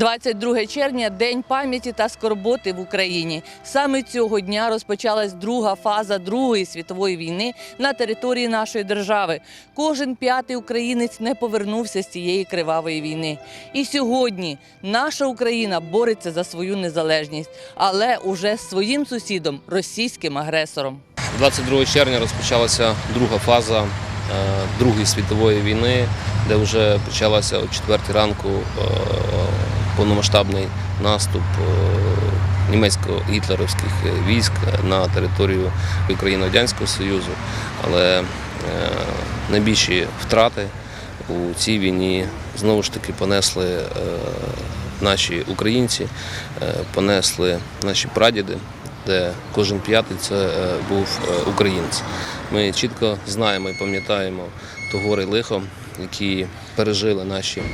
22 червня день пам'яті та скорботи в Україні. Саме цього дня розпочалась друга фаза Другої світової війни на території нашої держави. Кожен п'ятий українець не повернувся з цієї кривавої війни. І сьогодні наша Україна бореться за свою незалежність, але уже з своїм сусідом російським агресором. 22 червня розпочалася друга фаза е, Другої світової війни, де вже почалася о 4 ранку е, повномасштабний наступ е, німецько-гітлерівських військ на територію Україно-Радянського Союзу. Але е, найбільші втрати у цій війні знову ж таки понесли е, наші українці, е, понесли наші прадіди, де кожен п'ятий це е, був е, українець. Ми чітко знаємо і пам'ятаємо то горе лихо, які пережили наші е,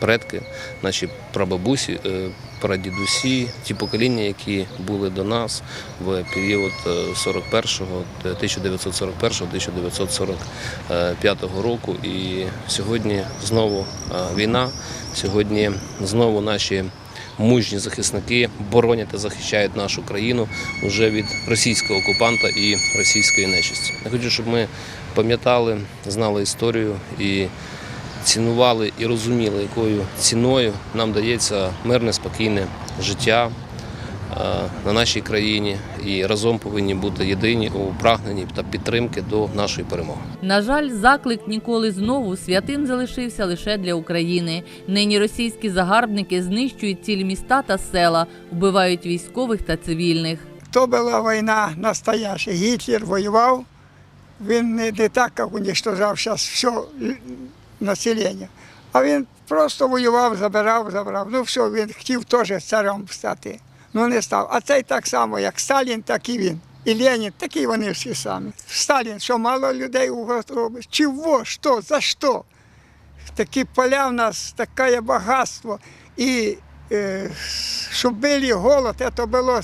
предки, наші прабабусі, е, прадідусі, ті покоління, які були до нас в період е, 41-го, 1941-1945 року. І сьогодні знову е, війна, сьогодні знову наші мужні захисники боронять та захищають нашу країну вже від російського окупанта і російської нечисті. Я хочу, щоб ми пам'ятали, знали історію і цінували і розуміли, якою ціною нам дається мирне, спокійне життя е, на нашій країні, і разом повинні бути єдині у прагненні та підтримки до нашої перемоги. На жаль, заклик ніколи знову святим залишився лише для України. Нині російські загарбники знищують цілі міста та села, вбивають військових та цивільних. То була війна настояща. Гітлер воював, він не, так, як уничтожав зараз все населення. А він просто воював, забирав, забрав. Ну все, він хотів теж царем стати. Ну не став. А цей так само, як Сталін, так і він. І Ленін, такі вони всі самі. Сталін, що мало людей у робить. Чого? Що? За що? Такі поля в нас, таке багатство. І е, щоб були голод, це було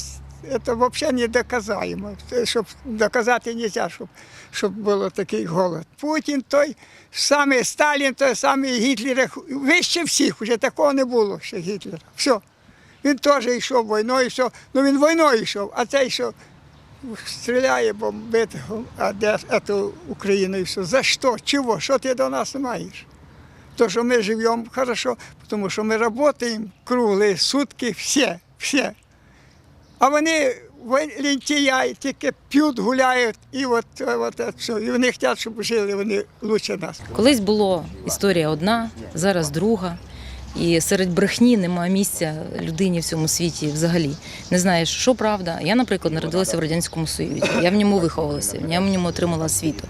це взагалі не доказаємо. Щоб доказати не можна, щоб, щоб такий голод. Путін той самий Сталін, той самий Гітлер, вище всіх, вже такого не було ще Гітлера. Все. Він теж йшов війною, все. ну він війною йшов, а цей що стріляє, бомбить эту Україну і все. За що? Чого? Що ти до нас маєш? То, що ми живемо хорошо, тому що ми працюємо круглі сутки, всі, всі. А вони вон- тільки п'ють, гуляють, і от, от, от все. І вони хочуть, щоб жили вони краще нас. Колись була історія одна, зараз друга. І серед брехні немає місця людині в цьому світі взагалі. Не знаєш, що правда. Я, наприклад, народилася в радянському союзі. Я в ньому виховалася, я в ньому отримала освіту,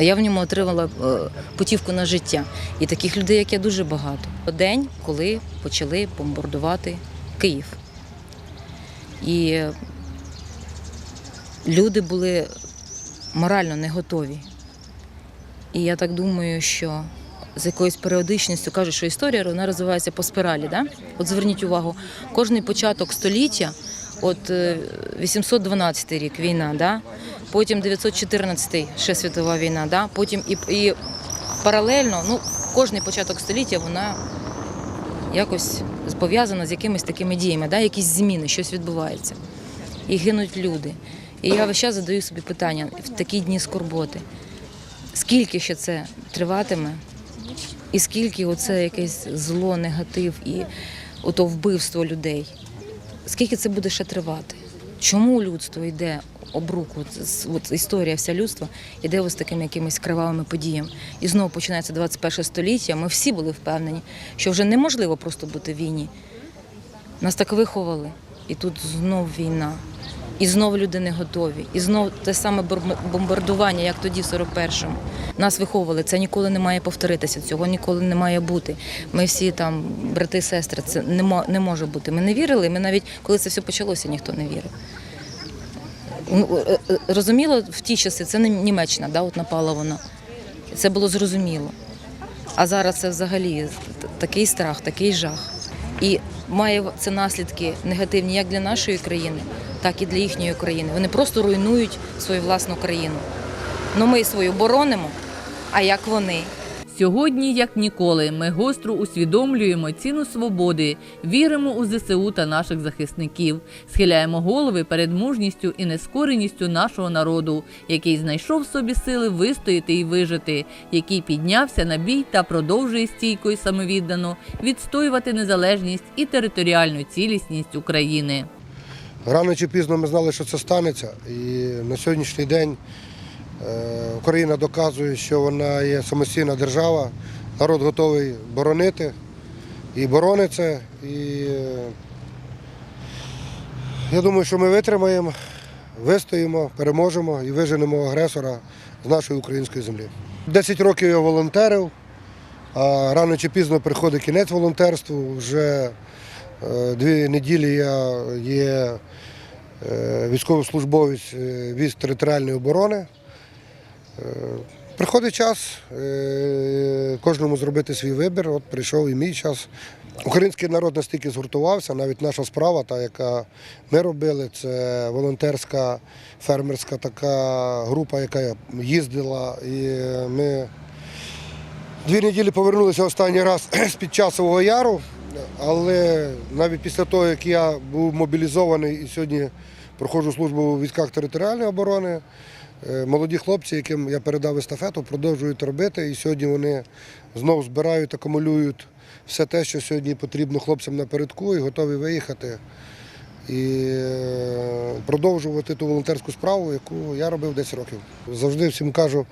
я в ньому отримала е, путівку на життя. І таких людей, як я, дуже багато. День, коли почали бомбардувати Київ. І люди були морально не готові. І я так думаю, що з якоюсь періодичністю кажуть, що історія вона розвивається по спіралі. Да? От зверніть увагу, кожний початок століття, от е, 812 рік війна, да? потім 914 ще світова війна, да? потім і, і паралельно, ну, кожний початок століття вона якось пов'язана з якимись такими діями, да? якісь зміни, щось відбувається. І гинуть люди. І я весь час задаю собі питання в такі дні скорботи. Скільки ще це триватиме, і скільки оце якесь зло, негатив і ото вбивство людей? Скільки це буде ще тривати? Чому людство йде об руку? От історія вся людства йде ось такими якимись кривавими подіями. І знову починається 21 століття. Ми всі були впевнені, що вже неможливо просто бути в війні. Нас так виховали, і тут знов війна. І знов люди не готові. І знов те саме бомбардування, як тоді, в 41-му. Нас виховували, це ніколи не має повторитися, цього ніколи не має бути. Ми всі там, брати, сестри, це не може бути. Ми не вірили, ми навіть, коли це все почалося, ніхто не вірив. Ну, е, е, Розуміло, в ті часи це не Німеччина, да, от напала вона. Це було зрозуміло. А зараз це взагалі такий страх, такий жах. І має це наслідки негативні як для нашої країни, так і для їхньої країни. Вони просто руйнують свою власну країну. Ну ми свою боронимо, а як вони? Сьогодні, як ніколи, ми гостро усвідомлюємо ціну свободи, віримо у ЗСУ та наших захисників, схиляємо голови перед мужністю і нескореністю нашого народу, який знайшов в собі сили вистояти і вижити, який піднявся на бій та продовжує стійко і самовіддано відстоювати незалежність і територіальну цілісність України. Рано чи пізно ми знали, що це станеться. І на сьогоднішній день Україна доказує, що вона є самостійна держава. Народ готовий боронити і боронить це. І е, я думаю, що ми витримаємо, вистоїмо, переможемо і виженемо агресора з нашої української землі. Десять років я волонтерив, а рано чи пізно приходить кінець волонтерству. Вже е, дві неділі я є е, військовослужбовець е, військ територіальної оборони. Е, Приходить час е, кожному зробити свій вибір. От прийшов і мій час. Український народ настільки згуртувався, навіть наша справа, та яка ми робили, це волонтерська фермерська така група, яка їздила. І ми дві неділі повернулися останній раз з-під часового яру, але навіть після того, як я був мобілізований і сьогодні проходжу службу у військах територіальної оборони, молоді хлопці, яким я передав естафету, продовжують робити. І сьогодні вони знову збирають, акумулюють все те, що сьогодні потрібно хлопцям напередку, і готові виїхати і е, продовжувати ту волонтерську справу, яку я робив 10 років. Завжди всім кажу,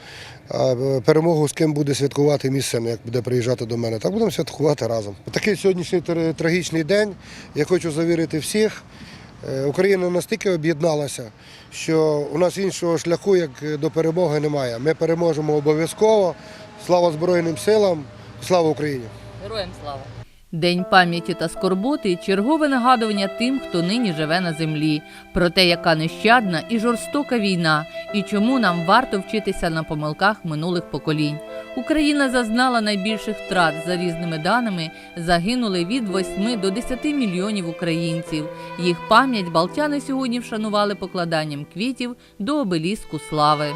е, перемогу з ким буде святкувати мій син, як буде приїжджати до мене. Так будемо святкувати разом. Такий сьогоднішній трагічний день. Я хочу завірити всіх. Е, Україна настільки об'єдналася, що у нас іншого шляху, як до перемоги, немає. Ми переможемо обов'язково. Слава Збройним силам, слава Україні! Героям слава! День пам'яті та скорботи чергове нагадування тим, хто нині живе на землі, про те, яка нещадна і жорстока війна, і чому нам варто вчитися на помилках минулих поколінь. Україна зазнала найбільших втрат за різними даними. Загинули від 8 до 10 мільйонів українців. Їх пам'ять балтяни сьогодні вшанували покладанням квітів до обеліску слави.